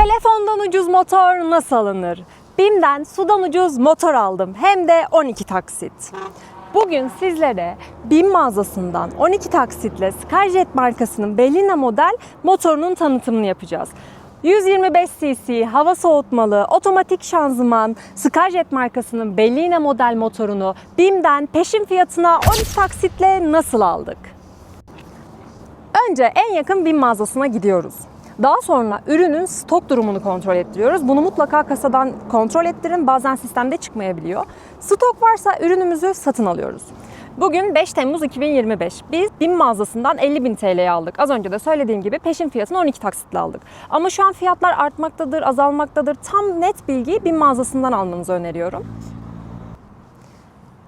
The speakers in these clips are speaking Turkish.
Telefondan ucuz motor nasıl alınır? BİM'den sudan ucuz motor aldım. Hem de 12 taksit. Bugün sizlere BİM mağazasından 12 taksitle Skyjet markasının Bellina model motorunun tanıtımını yapacağız. 125 cc hava soğutmalı otomatik şanzıman Skyjet markasının Bellina model motorunu BİM'den peşin fiyatına 12 taksitle nasıl aldık? Önce en yakın BİM mağazasına gidiyoruz. Daha sonra ürünün stok durumunu kontrol ettiriyoruz. Bunu mutlaka kasadan kontrol ettirin. Bazen sistemde çıkmayabiliyor. Stok varsa ürünümüzü satın alıyoruz. Bugün 5 Temmuz 2025. Biz BİM mağazasından 50.000 TL'ye aldık. Az önce de söylediğim gibi peşin fiyatını 12 taksitle aldık. Ama şu an fiyatlar artmaktadır, azalmaktadır. Tam net bilgiyi BİM mağazasından almanızı öneriyorum.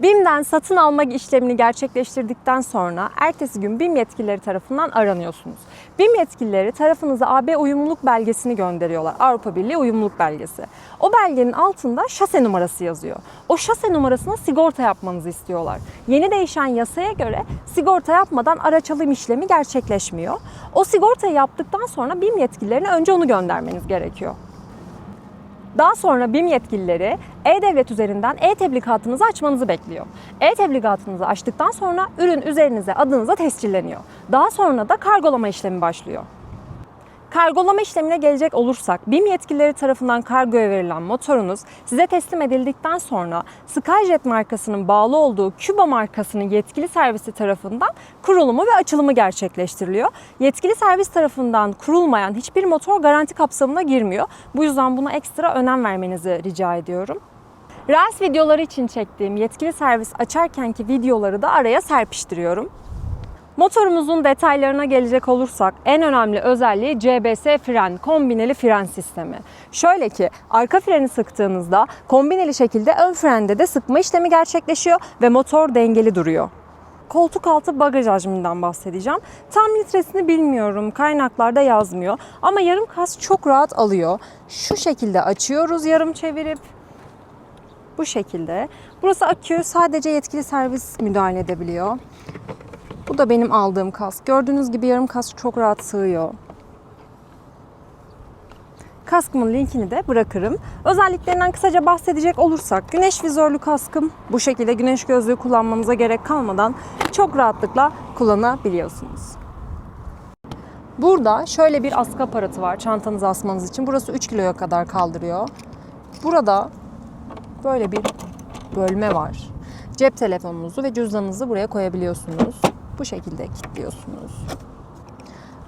BİM'den satın alma işlemini gerçekleştirdikten sonra ertesi gün BİM yetkilileri tarafından aranıyorsunuz. BİM yetkilileri tarafınıza AB uyumluluk belgesini gönderiyorlar. Avrupa Birliği uyumluluk belgesi. O belgenin altında şase numarası yazıyor. O şase numarasına sigorta yapmanızı istiyorlar. Yeni değişen yasaya göre sigorta yapmadan araç alım işlemi gerçekleşmiyor. O sigortayı yaptıktan sonra BİM yetkililerine önce onu göndermeniz gerekiyor. Daha sonra BİM yetkilileri E-Devlet üzerinden e-tebligatınızı açmanızı bekliyor. E-tebligatınızı açtıktan sonra ürün üzerinize adınıza tescilleniyor. Daha sonra da kargolama işlemi başlıyor. Kargolama işlemine gelecek olursak, BİM yetkilileri tarafından kargoya verilen motorunuz size teslim edildikten sonra Skyjet markasının bağlı olduğu Küba markasının yetkili servisi tarafından kurulumu ve açılımı gerçekleştiriliyor. Yetkili servis tarafından kurulmayan hiçbir motor garanti kapsamına girmiyor. Bu yüzden buna ekstra önem vermenizi rica ediyorum. Reels videoları için çektiğim yetkili servis açarkenki videoları da araya serpiştiriyorum. Motorumuzun detaylarına gelecek olursak en önemli özelliği CBS fren, kombineli fren sistemi. Şöyle ki arka freni sıktığınızda kombineli şekilde ön frende de sıkma işlemi gerçekleşiyor ve motor dengeli duruyor. Koltuk altı bagaj hacminden bahsedeceğim. Tam litresini bilmiyorum. Kaynaklarda yazmıyor. Ama yarım kas çok rahat alıyor. Şu şekilde açıyoruz yarım çevirip bu şekilde. Burası akü. Sadece yetkili servis müdahale edebiliyor. Da benim aldığım kask. Gördüğünüz gibi yarım kask çok rahat sığıyor. Kaskımın linkini de bırakırım. Özelliklerinden kısaca bahsedecek olursak güneş vizörlü kaskım bu şekilde güneş gözlüğü kullanmanıza gerek kalmadan çok rahatlıkla kullanabiliyorsunuz. Burada şöyle bir askı aparatı var çantanızı asmanız için. Burası 3 kiloya kadar kaldırıyor. Burada böyle bir bölme var. Cep telefonunuzu ve cüzdanınızı buraya koyabiliyorsunuz. Bu şekilde kilitliyorsunuz.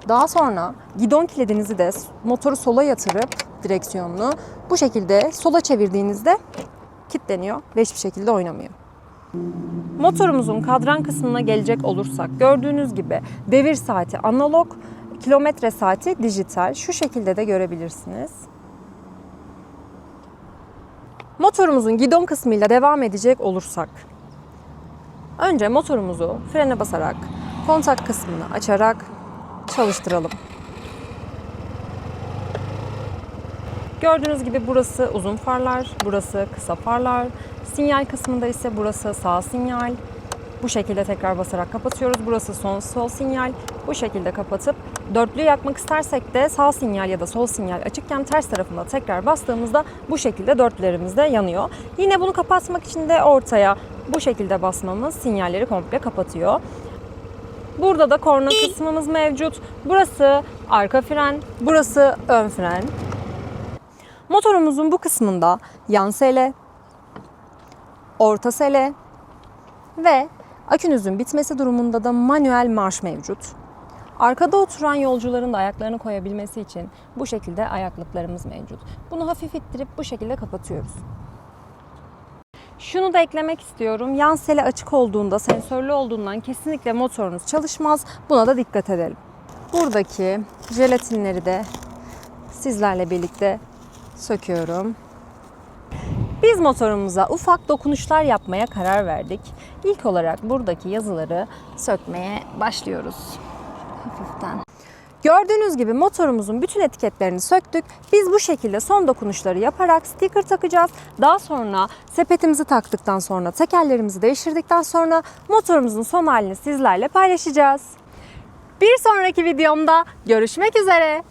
Daha sonra gidon kilidinizi de motoru sola yatırıp direksiyonunu bu şekilde sola çevirdiğinizde kilitleniyor ve hiçbir şekilde oynamıyor. Motorumuzun kadran kısmına gelecek olursak gördüğünüz gibi devir saati analog, kilometre saati dijital. Şu şekilde de görebilirsiniz. Motorumuzun gidon kısmıyla devam edecek olursak önce motorumuzu frene basarak kontak kısmını açarak çalıştıralım. Gördüğünüz gibi burası uzun farlar, burası kısa farlar. Sinyal kısmında ise burası sağ sinyal. Bu şekilde tekrar basarak kapatıyoruz. Burası son sol sinyal. Bu şekilde kapatıp dörtlü yakmak istersek de sağ sinyal ya da sol sinyal açıkken ters tarafında tekrar bastığımızda bu şekilde dörtlerimiz de yanıyor. Yine bunu kapatmak için de ortaya bu şekilde basmamız sinyalleri komple kapatıyor. Burada da korna kısmımız mevcut. Burası arka fren, burası ön fren. Motorumuzun bu kısmında yan sele, orta sele ve akünüzün bitmesi durumunda da manuel marş mevcut. Arkada oturan yolcuların da ayaklarını koyabilmesi için bu şekilde ayaklıklarımız mevcut. Bunu hafif ittirip bu şekilde kapatıyoruz. Şunu da eklemek istiyorum. Yan sele açık olduğunda, sensörlü olduğundan kesinlikle motorunuz çalışmaz. Buna da dikkat edelim. Buradaki jelatinleri de sizlerle birlikte söküyorum. Biz motorumuza ufak dokunuşlar yapmaya karar verdik. İlk olarak buradaki yazıları sökmeye başlıyoruz. Hafiften. Gördüğünüz gibi motorumuzun bütün etiketlerini söktük. Biz bu şekilde son dokunuşları yaparak sticker takacağız. Daha sonra sepetimizi taktıktan sonra tekerlerimizi değiştirdikten sonra motorumuzun son halini sizlerle paylaşacağız. Bir sonraki videomda görüşmek üzere.